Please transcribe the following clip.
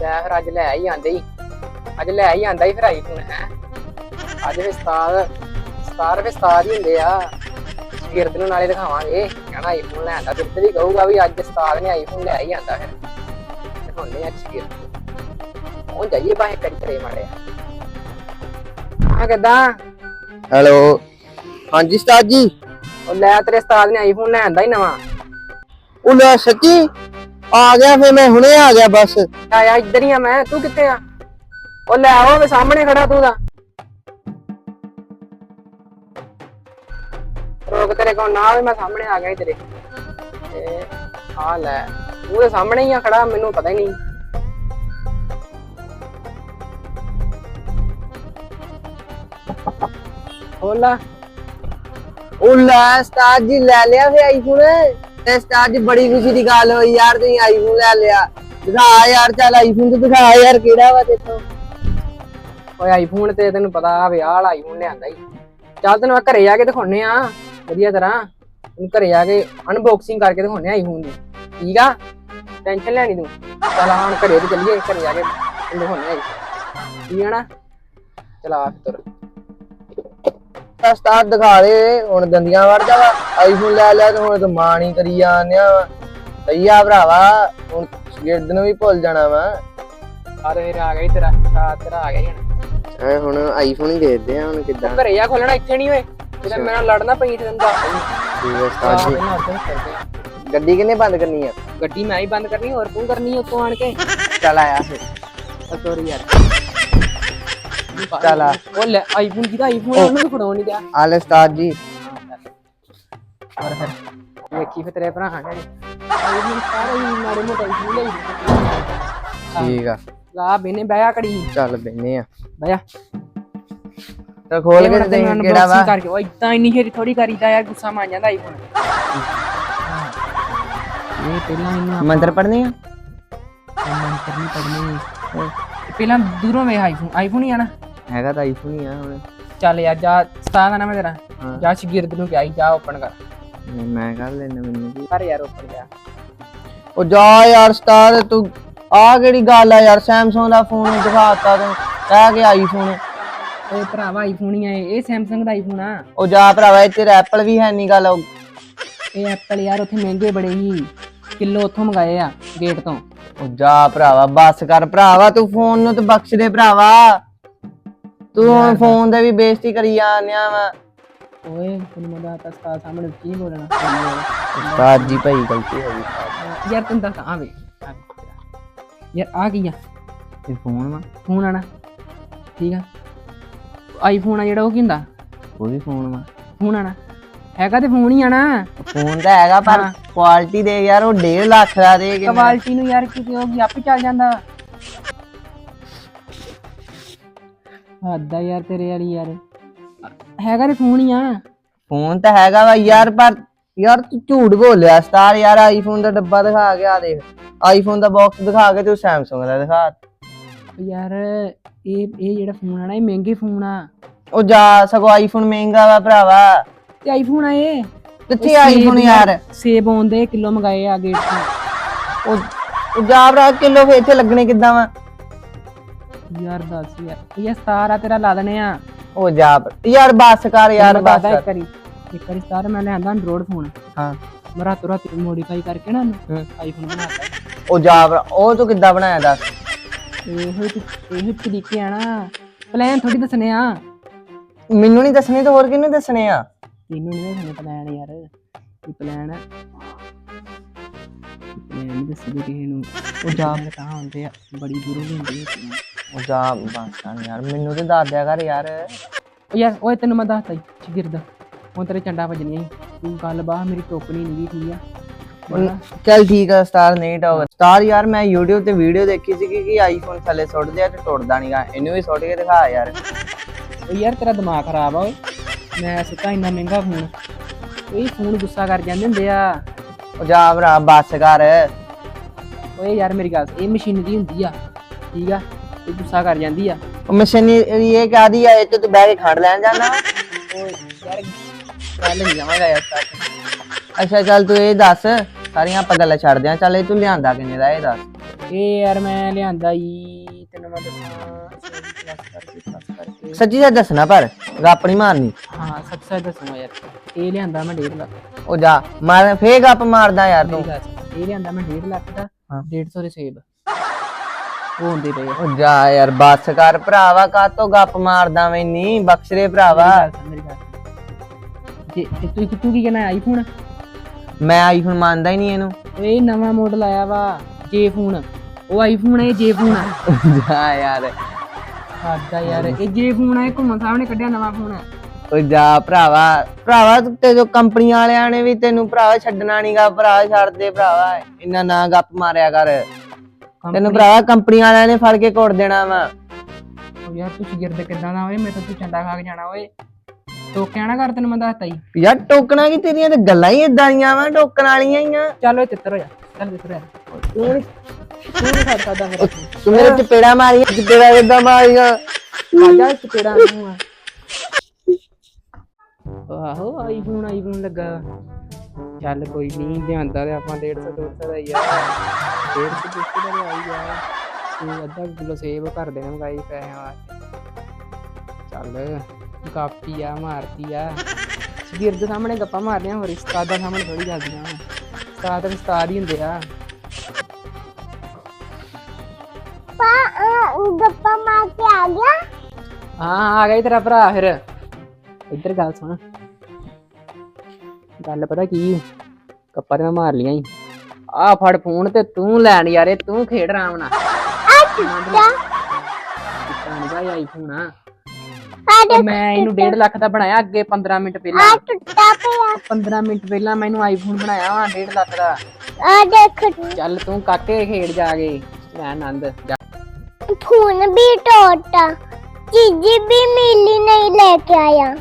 ਲੈ ਫਿਰ ਅੱਜ ਲੈ ਹੀ ਆਂਦੇ ਹੀ ਅੱਜ ਲੈ ਹੀ ਆਂਦਾ ਹੀ ਫਿਰ ਆਈਫੋਨ ਹੈ। ਅੱਜ ਵੀ ਸਤਾਰ ਸਤਾਰ ਵੀ ਸਤਾਰ ਹੀ ਹੁੰਦੇ ਆ। ਗਿਰਦ ਨੂੰ ਨਾਲੇ ਦਿਖਾਵਾਂਗੇ ਕਹਿਣਾ ਆਈਫੋਨ ਲੈਂਦਾ ਫਿਰ ਤੇ ਵੀ ਕਹੂਗਾ ਵੀ ਅੱਜ ਸਤਾਰ ਨੇ ਆਈਫੋਨ ਲੈ ਹੀ ਆਂਦਾ ਫਿਰ। ਦਿਖਾਉਂਦੇ ਆ ਗਿਰਦ ਉਹ ਜਾਈਏ ਬਾਹਰ ਕਰੀ ਕਰੇ ਮਾਰੇ ਆ। ਕਿਦਾਂ? ਹੈਲੋ। ਹਾਂਜੀ ਉਸਤਾਦ ਜੀ। ਉਹ ਲੈ ਤੇਰੇ ਉਸਤਾਦ ਨੇ ਆਈਫੋਨ ਲੈ ਆਂਦਾ ਹੀ ਨਵਾਂ। ਉਹ ਲੈ ਸੱਚੀ? ਆ ਗਿਆ ਫੇ ਮੈਂ ਹੁਣੇ ਆ ਗਿਆ ਬਸ। ਆਇਆ ਇੱਧਰ ਹੀ ਆ ਮੈਂ। ਤੂੰ ਕਿੱਥੇ ਆ? ਉਹ ਲੈ ਆਓ ਮੈਂ ਸਾਹਮਣੇ ਖੜਾ ਤੂੰ ਦਾ ਰੋਕ ਤੇਰੇ ਕੋਲ ਨਾ ਹੋਵੇ ਮੈਂ ਸਾਹਮਣੇ ਆ ਗਿਆ ਈ ਤੇਰੇ। ਤੇ ਆ ਲੈ ਤੂੰ ਦੇ ਸਾਹਮਣੇ ਹੀ ਆ ਖੜਾ ਮੈਨੂੰ ਪਤਾ ਹੀ ਨਹੀਂ। ਹੋਲਾ ਉਹ ਲੈ ਉਸਤਾਦ ਜੀ ਲੈ ਲਿਆ ਫੇ ਆਈਫੋਨ ਤੇ ਉਸਤਾਦ ਬੜੀ ਖੁਸ਼ੀ ਦੀ ਗੱਲ ਹੋਈ ਯਾਰ, ਤੁਸੀਂ ਆਈਫੋਨ ਲੈ ਲਿਆ। ਦਿਖਾ ਯਾਰ, ਚੱਲ ਆਈਫੋਨ ਤੇ ਦਿਖਾ ਯਾਰ, ਕਿਹੜਾ ਵਾ ਤੇਤੋਂ ਓਏ ਆਈਫੋਨ ਤੇ ਤੈਨੂੰ ਪਤਾ ਵਿਆਹ ਵਾਲਾ ਆਈਫੋਨ ਲਿਆਂਦਾ ਹੀ ਚੱਲ ਤੈਨੂੰ ਮੈਂ ਘਰੇ ਜਾ ਕੇ ਦਿਖਾਉਣੇ ਆ, ਵਧੀਆ ਤਰ੍ਹਾਂ। ਤੈਨੂੰ ਘਰੇ ਜਾ ਕੇ ਅਨਬਾਕਸਿੰਗ ਕਰਕੇ ਦਿਖਾਉਣੇ ਆ ਆਈਫੋਨ ਦੀ। ਠੀਕ ਆ? ਟੈਨਸ਼ਨ ਲੈਣੀ ਤੂੰ। ਚੱਲ ਆ, ਹੁਣ ਘਰੇ ਤੇ ਚੱਲੀਏ, ਘਰੇ ਆ ਕੇ ਤੈਨੂੰ ਦਿਖਾਉਣੇ ਆ ਠੀਕ ਆ ਨਾ? ਚਲ ਫਿਰ ਉਸਤਾਦ ਦਿਖਾ ਦੇ ਹੁਣ ਦੰਦੀਆਂ ਵੜਦਾ ਵਾ। ਆਈਫੋਨ ਲੈ ਲਿਆ ਤੇ ਹੁਣ ਤੂੰ ਮਾਂ ਨਹੀਂ ਕਰੀ ਜਾਂਦਿਆ ਸਹੀ ਆ ਭਰਾਵਾ ਹੁਣ ਗਿਰਦ ਨੂੰ ਵੀ ਭੁੱਲ ਜਾਣਾ ਵਾ। ਤੇ ਫਿਰ ਆ ਗਿਆ ਈ ਤੇਰਾ ਆ ਤੇਰਾ ਆ ਗਿਆ ਈ ਹੁਣ। ਐ ਹੁਣ ਆਈਫੋਨ ਹੀ ਦੇਖਦੇ ਆ ਹੁਣ ਕਿੱਦਾਂ। ਘਰੇ ਆ ਖੋਲਣਾ ਇੱਥੇ ਨਹੀਂ ਓਏ। ਤੇ ਮੇਰੇ ਲੜਨਾ ਪਈ ਤੇ ਦਈ ਠੀਕ ਹੈ ਉਸਤਾਦ ਜੀ। ਗੱਡੀ ਕਿੰਨੇ ਬੰਦ ਕਰਨੀ ਆ? ਗੱਡੀ ਮੈਂ ਹੀ ਬੰਦ ਕਰਨੀ ਹੋਰ ਤੂੰ ਕਰਨੀ ਉੱਤੋਂ ਆਣ ਕੇ। ਚੱਲ ਆਇਆ ਫਿਰ। ਸੋਰੀ ਯਾਰ। ਚੱਲ ਆ। ਉਹ ਲੈ ਆਈਫੋਨ ਕਿਹਦਾ ਆਈਫੋਨ ਉਹਨੂੰ ਤਾਂ ਫੜਾਉਣ ਨਹੀਂ ਦਿਆ ਆਲੇ ਉਸਤਾਦ ਜੀ ਹੋਰ ਫਿਰ ਵੇਖੀ ਫਿਰ ਤੇਰੇ ਭਰਾ ਨੇ ਆਈਫੋਨ ਸਾਰੇ ਹੀ ਮਾੜੇ ਮੋਟੇ ਆਈਫੋਨ ਲਈ ਠੀਕ ਆ ਲਾ ਬੇਨੇ ਬਹਿਆ ਕੜੀ ਚੱਲ ਬੈਨੇ ਆ ਬਹਿਆ ਤਾਂ ਖੋਲ ਕੇ ਤੇ ਦੇਖ ਕਿਹੜਾ ਵਾ ਕਰਕੇ ਉਹ ਇਦਾਂ ਇੰਨੀ ਛੇਤੀ ਥੋੜੀ ਕਰੀਦਾ ਯਾਰ ਗੁੱਸਾ ਮੰਨ ਜਾਂਦਾ ਆਈਫੋਨ ਇਹ ਪਹਿਲਾਂ ਇਹਨੂੰ ਮੰਤਰ ਪੜਨੀ ਆ ਮੰਤਰ ਨਹੀਂ ਪੜਨੀ ਪਹਿਲਾਂ ਦੂਰੋਂ ਵੇ ਆਈਫੋਨ ਆਈਫੋਨ ਹੀ ਆਣਾ ਹੈਗਾ ਤਾਂ ਆਈਫੋਨ ਹੀ ਆ ਹੁਣ। ਚੱਲ ਯਾਰ ਜਾ ਸਤਾ ਦਾ ਨਾ ਮੈਂ ਤੇਰਾ। ਹਾਂ। ਜਾ ਸ਼ਗਿਰਦ ਨੂੰ ਕਿਹਾ ਜਾ ਓਪਨ ਕਰ। ਨਹੀਂ, ਮੈਂ ਕਰ ਲੈਣਾ ਮੈਨੂੰ ਕੀ ਕਰ ਯਾਰ ਓਪਨ ਗਿਆ ਉਹ ਜਾ ਯਾਰ ਉਸਤਾਦ ਤੂੰ ਆ ਕਿਹੜੀ ਗੱਲ ਆ ਯਾਰ ਸੈਮਸੰਗ ਦਾ ਫੋਨ ਦਿਖਾਤਾ ਤੂੰ ਕਹਿ ਕੇ ਆਈਫੋਨ ਓਏ ਭਰਾਵਾ ਆਈਫੋਨ ਹੀ ਆ ਇਹ। ਇਹ Samsung ਦਾ ਆਈਫੋਨ ਆ। ਉਹ ਜਾ ਭਰਾਵਾ ਇੱਥੇ ਐਪਲ ਵੀ ਹੈ ਨਹੀਂ ਗੱਲ। ਉਹ ਇਹ ਐਪਲ ਯਾਰ ਉੱਥੇ ਮਹਿੰਗੇ ਬੜੇ ਹੀ। ਕਿਲੋ ਉੱਥੋਂ ਮੰਗਾਏ ਆ ਗੇਟ ਤੋਂ। ਉਹ ਜਾ ਭਰਾਵਾ ਬੱਸ ਕਰ ਭਰਾਵਾ ਤੂੰ ਫੋਨ ਨੂੰ ਤੇ ਬਖਸ਼ ਦੇ ਭਰਾਵਾ। ਤੂੰ ਫੋਨ ਦੇ ਵੀ ਬੇਇੱਜ਼ਤੀ ਕਰੀ ਜਾਂਦਿਆ ਵਾ। ਓਏ ਤੈਨੂੰ ਮੈਂ ਦੱਸਤਾ ਸਤਾ ਸਾਹਮਣੇ ਕੀ ਬੋਲਣਾ। ਉਸਤਾਦ ਜੀ ਭਾਈ ਗਲਤੀ ਹੋ ਗਈ। ਯਾਰ ਤੈਨੂੰ ਦੱਸ ਆ ਵੇ। ਯਾਰ ਆ ਕੀ ਆ? ਇਹ ਫੋਨ ਵਾ? ਫੋਨ ਆਣਾ। ਠੀਕ ਆ? ਆਈਫੋਨ ਆ ਜਿਹੜਾ ਉਹ ਕੀ ਹੁੰਦਾ? ਉਹ ਵੀ ਫੋਨ ਵਾ। ਫੋਨ ਆਣਾ। ਹੈਗਾ ਤੇ ਫੋਨ ਹੀ ਆਣਾ। ਫੋਨ ਤਾਂ ਹੈਗਾ ਪਰ। ਕੁਆਲਿਟੀ ਦੇ ਯਾਰ ਉਹ 1.5 ਲੱਖ ਦਾ ਦੇ ਕੇ ਕੁਆਲਿਟੀ ਨੂੰ ਯਾਰ ਕਿਤੇ ਉਹ ਆਪੇ ਚੱਲ ਜਾਂਦਾ। ਹੱਦਾ ਯਾਰ ਤੇਰੇ ਵਾਲੀ ਯਾਰ। ਹੈਗਾ ਤੇ ਫੋਨ ਹੀ ਆ। ਫੋਨ ਤਾਂ ਹੈਗਾ ਵਾ ਯਾਰ ਪਰ ਯਾਰ ਤੂੰ ਝੂਠ ਬੋਲਿਆ ਸਟਾਰ ਯਾਰ ਆਈਫੋਨ ਦਾ ਡੱਬਾ ਦਿਖਾ ਕੇ ਆ ਦੇਖ। ਆਈਫੋਨ ਦਾ ਬਾਕਸ ਦਿਖਾ ਕੇ ਤੂੰ ਸੈਮਸੰਗ ਦਾ ਦਿਖਾ। ਯਾਰ ਇਹ ਇਹ ਜਿਹੜਾ ਫੋਨ ਆ ਨਾ ਇਹ ਮਹਿੰਗੇ ਫੋਨ ਆ। ਉਹ ਜਾ ਸਗੋ ਆਈਫੋਨ ਮਹਿੰਗਾ ਵਾ ਭਰਾਵਾ। ਤੇ ਆਈਫੋਨ ਆ ਇਹ? ਕਿੱਥੇ ਆਈਫੋਨ ਯਾਰ। ਸੇਬ ਆਉਂਦੇ ਕਿਲੋ ਮੰਗਾਏ ਆ ਗੇਟ ਤੋਂ। ਉਹ ਉਹ ਜਾ ਭਰਾ ਕਿਲੋ ਫੇ ਇੱਥੇ ਲੱਗਣੇ ਕਿੱਦਾਂ ਵਾ? ਯਾਰ ਦੱਸ ਯਾਰ ਇਹ ਸਤਾਰ ਆ ਤੇਰਾ ਲਾ ਦਨੇ ਆ। ਉਹ ਜਾ ਯਾਰ ਬੱਸ ਕਰ ਯਾਰ ਬੱਸ ਕਰ। ਇੱਕ ਵਾਰੀ ਇੱਕ ਵਾਰੀ ਸਤਾਰ ਮੈਂ ਲਿਆਂਦਾ ਐਂਡਰੋਇਡ ਫੋਨ ਹਾਂ। ਮੈਂ ਰਾਤੋਂ ਰਾਤ ਮੋਡੀਫਾਈ ਕਰਕੇ ਨਾ ਹੂੰ। ਆਈਫੋਨ ਬਣਾਤਾ ਉਹ ਜਾ ਉਹ ਤੂੰ ਕਿੱਦਾਂ ਬਣਾਇਆ ਦੱਸ? ਇਹੋ ਇਹੋ ਤਰੀਕੇ ਆ ਨਾ। ਪਲਾਨ ਥੋੜੀ ਦੱਸਣੇ ਆ। ਮੈਨੂੰ ਨਹੀਂ ਦੱਸਣੇ ਤੇ ਹੋਰ ਕਿਹਨੂੰ ਦੱਸਣੇ ਆ? ਤੈਨੂੰ ਨਹੀਂ ਦੱਸਣੇ ਪਲਾਨ ਯਾਰ। ਕੀ ਪਲਾਨ ਹੈ ਪਲਾਨ ਨਹੀਂ ਦੱਸਦੇ ਕਿਸੇ ਨੂੰ। ਉਹ ਜਾ ਤਾਂ ਹੁੰਦੇ ਆ ਬੜੀ ਦੂਰੋਂ ਹੁੰਦੇ ਆ। ਉਹ ਜਾ ਬੱਸ ਯਾਰ ਮੈਨੂੰ ਤੇ ਦੱਸ ਦਿਆ ਕਰ ਯਾਰ। ਯਾਰ ਓਏ ਤੈਨੂੰ ਮੈਂ ਦੱਸਤਾ ਚਿਰਦਾ ਹੁਣ ਤੇਰੇ ਚੰਡਾ ਵੱਜਣੀਆਂ ਈ। ਤੂੰ ਗੱਲ ਬਾਹ ਮੇਰੀ ਟੋਕਣੀ ਨਹੀਂ ਠੀਕ ਆ। ਚੱਲ ਠੀਕ ਆ ਸਟਾਰ ਨਹੀਂ ਟੋਕ ਸਟਾਰ ਯਾਰ ਮੈਂ YouTube ਤੇ ਵੀਡੀਓ ਦੇਖੀ ਸੀ ਕਿ ਆਈਫੋਨ ਥੱਲੇ ਸੁੱਟ ਦਿਆ ਤੇ ਟੁੱਟਦਾ ਨਹੀਂਗਾ ਇਹਨੂੰ ਵੀ ਸੁੱਟ ਕੇ ਦਿਖਾ ਯਾਰ। ਉਹ ਯਾਰ ਤੇਰਾ ਦਿਮਾਗ ਖਰਾਬ ਆ ਓਏ। ਮੈਂ ਸੁੱਤਾ ਇੰਨਾ ਮਹਿੰਗਾ ਫੋਨ। ਇਹ ਫੋਨ ਗੁੱਸਾ ਕਰ ਜਾਂਦੇ ਹੁੰਦੇ ਆ। ਉਹ ਜਾ ਭਰਾ ਬੱਸ ਕਰ। ਓਏ ਯਾਰ ਮੇਰੀ ਗੱਲ ਇਹ ਮਸ਼ੀਨਰੀ ਹੁੰਦੀ ਆ। ਠੀਕ ਆ? ਇਹ ਗੁੱਸਾ ਕਰ ਜਾਂਦੀ ਆ। ਉਹ ਮਸ਼ੀਨੀ ਇਹ ਕਾਦੀ ਆ ਇਹ ਤੇ ਤੂੰ ਬਹਿ ਕੇ ਖੜ ਲੈਣ ਜਾਣਾ। ਯਾਰ ਗੱਲ ਨਹੀਂ ਜਾਵਾਂਗਾ ਯਾਰ ਅੱਛਾ ਚੱਲ ਤੂੰ ਇਹ ਦੱਸ ਸਾਰੀਆਂ ਆਪਾਂ ਗੱਲਾਂ ਛੱਡਦੇ ਆਂ ਚੱਲ ਇਹ ਤੂੰ ਲਿਆਂਦਾ ਕਿੰਨੇ ਦਾ ਇਹ ਦੱਸ। ਇਹ ਯਾਰ ਮੈਂ ਲਿਆਂਦਾ ਈ ਤੈਨੂੰ ਮੈਂ ਦੱਸਾਂ। ਸੱਚੀ ਸੱਚ ਦੱਸਣਾ ਪਰ ਗੱਪ ਨਹੀਂ ਮਾਰਨੀ। ਹਾਂ ਸੱਚ ਸੱਚ ਦੱਸੂਗਾ ਯਾਰ। ਇਹ ਲਿਆਂਦਾ ਮੈਂ 1.5 ਲੱਖ। ਉਹ ਜਾ ਮਾਰ ਫੇਰ ਗੱਪ ਮਾਰਦਾ ਯਾਰ ਤੂੰ। ਇਹ ਲਿਆਂਦਾ ਮੈਂ 1.5 ਲੱਖ ਦਾ ਹਾਂ। 150 ਦੇ ਸੇਬ। ਉਹ ਹੁੰਦੇ ਪਏ ਆ। ਉਹ ਜਾ ਯਾਰ ਬੱਸ ਕਰ ਭਰਾਵਾ ਕਾਤੋਂ ਗੱਪ ਮਾਰਦਾ ਮੈਂ ਨਹੀਂ ਬਖਸ਼ਰੇ ਭਰਾਵਾ। ਮੇਰੀ ਗੱਲ ਸੁਣ, ਮੇਰੀ ਗੱਲ ਸੁਣ। ਜੇ ਤੇ ਤੂੰ ਤੂੰ ਕੀ ਕਹਿਣਾ ਆਈਫੋਨ ਮੈਂ ਆਈਫੋਨ ਮੰਨਦਾ ਹੀ ਨਹੀਂ ਇਹਨੂੰ। ਇਹ ਨਵਾਂ ਮਾਡਲ ਆਇਆ ਵਾ ਜੇ ਫੋਨ ਉਹ ਆਈਫੋਨ ਹੈ ਜੇ ਫੋਨ ਆ। ਜਾ ਯਾਰ। ਸਾਡਾ ਯਾਰ ਇਹ ਜੇ ਫੋਨ ਇਹ ਘੁੰਮਣ ਸਾਹਿਬ ਨੇ ਕੱਢਿਆ ਨਵਾਂ ਫੋਨ ਉਹ ਜਾ ਭਰਾਵਾ। ਭਰਾਵਾ ਤੂੰ ਤੇ ਜੋ ਕੰਪਨੀਆਂ ਵਾਲਿਆਂ ਨੇ ਵੀ ਤੈਨੂੰ ਭਰਾਵਾ ਛੱਡਣਾ ਨਹੀਂਗਾ ਭਰਾ ਛੱਡ ਦੇ ਭਰਾਵਾ। ਇੰਨਾ ਨਾ ਗੱਪ ਮਾਰਿਆ ਕਰ। ਤੈਨੂੰ ਭਰਾਵਾ ਕੰਪਨੀਆਂ ਵਾਲਿਆਂ ਨੇ ਫੜ ਕੇ ਕੋੜ ਦੇਣਾ ਵਾ। ਉਹ ਯਾਰ ਤੂੰ ਗਿਰਦ ਕਿੱਦਾਂ ਦਾ ਓਏ? ਮੈਂ ਤਾਂ ਤੂੰ ਚੰਡਾ ਖਾ ਕੇ ਜਾਣਾ ਓਏ। ਟੋਕਿਆ ਨਾ ਕਰ ਤੈਨੂੰ ਮੈਂ ਦੱਸਤਾ ਹੀ। ਯਾਰ ਟੋਕਣਾ ਕੀ ਤੇਰੀਆਂ ਤੇ ਗੱਲਾਂ ਹੀ ਇਦਾਂ ਦੀਆਂ ਵਾ ਟੋਕਣ ਵਾਲੀਆਂ ਹੀ ਆ। ਚੱਲ ਓਏ ਤਿੱਤਰ ਹੋ ਜਾ। ਚੱਲ ਤਿੱਤਰ ਹੋ ਜਾ। ਤੂੰ ਨੀ ਤੂੰ ਨਹੀਂ ਖੜ ਸਕਦਾ ਮੇਰਾ ਤੂੰ। ਮੇਰੇ ਚਪੇੜਾ ਮਾਰੀਆਂ ਚਪੇੜਾ ਕਿੱਦਾਂ ਮਾਰੀਆਂ। ਆ ਜਾ ਚਪੇੜਾ ਨੂੰ ਆ। ਆਹੋ ਆਈਫੋਨ ਆਈਫੋਨ ਲੱਗਾ। ਚੱਲ ਕੋਈ ਨਹੀਂ ਲਿਆਂਦਾ ਤੇ ਆਪਾਂ 150 200 ਦਾ ਹੀ ਆ 150 200 ਦਾ ਆਈ ਆ। ਤੂੰ ਅੱਧਾ ਕਿਲੋ ਸੇਬ ਭਰ ਦੇਣਾ ਮਗਾਈ ਪੈਸਿਆਂ ਵਾਸਤੇ। ਚੱਲ ਕਾਪੀ ਆ ਮਾਰਤੀ ਆ। ਗਿਰਦ ਸਾਹਮਣੇ ਗੱਪਾਂ ਮਾਰਨੀਆਂ ਹੋਰ ਉਸਤਾਦਾਂ ਸਾਹਮਣੇ ਥੋੜੀ ਜਾਂਦੀਆਂ। ਉਸਤਾਦ ਤਾਂ ਉਸਤਾਦ ਹੀ ਹੁੰਦੇ ਆ। ਗੱਪਾ ਮਾਰ ਕੇ ਆ ਗਿਆ। ਹਾਂ ਆ ਗਿਆ ਤੇਰਾ ਭਰਾ ਫਿਰ। ਇੱਧਰ ਗੱਲ ਸੁਣ। ਗੱਲ ਪਤਾ ਕੀ? ਕੱਪਾ ਤੇ ਮੈਂ ਮਾਰ ਲਿਆ ਈ। ਆ ਫੜ ਫੋਨ ਤੇ ਤੂੰ ਲੈਣ ਯਾਰੇ ਤੂੰ ਖੇਡ ਆਰਾਮ ਨਾਲ। ਆਈਫੋਨ ਆ ਤੇ ਮੈਂ ਇਹਨੂੰ 1.5 ਲੱਖ ਦਾ ਬਣਾਇਆ ਅੱਗੇ 15 ਮਿੰਟ ਪਹਿਲਾਂ। ਆ ਟੁੱਟਾ ਪਿਆ। 15 ਮਿੰਟ ਪਹਿਲਾਂ ਮੈਨੂੰ ਆਈਫੋਨ ਬਣਾਇਆ ਵਾ 1.5 ਲੱਖ ਦਾ। ਆ ਦੇਖ ਚੱਲ ਤੂੰ ਕਾਕੇ ਖੇਡ ਜਾ ਕੇ ਲੈ ਆਨੰਦ। ਜਾ। ਫੋਨ ਵੀ ਟੋਟਾ। ਚੀਜ਼ੀ ਵੀ ਮਿਲੀ ਨਹੀਂ ਲੈ ਕੇ ਆਇਆ।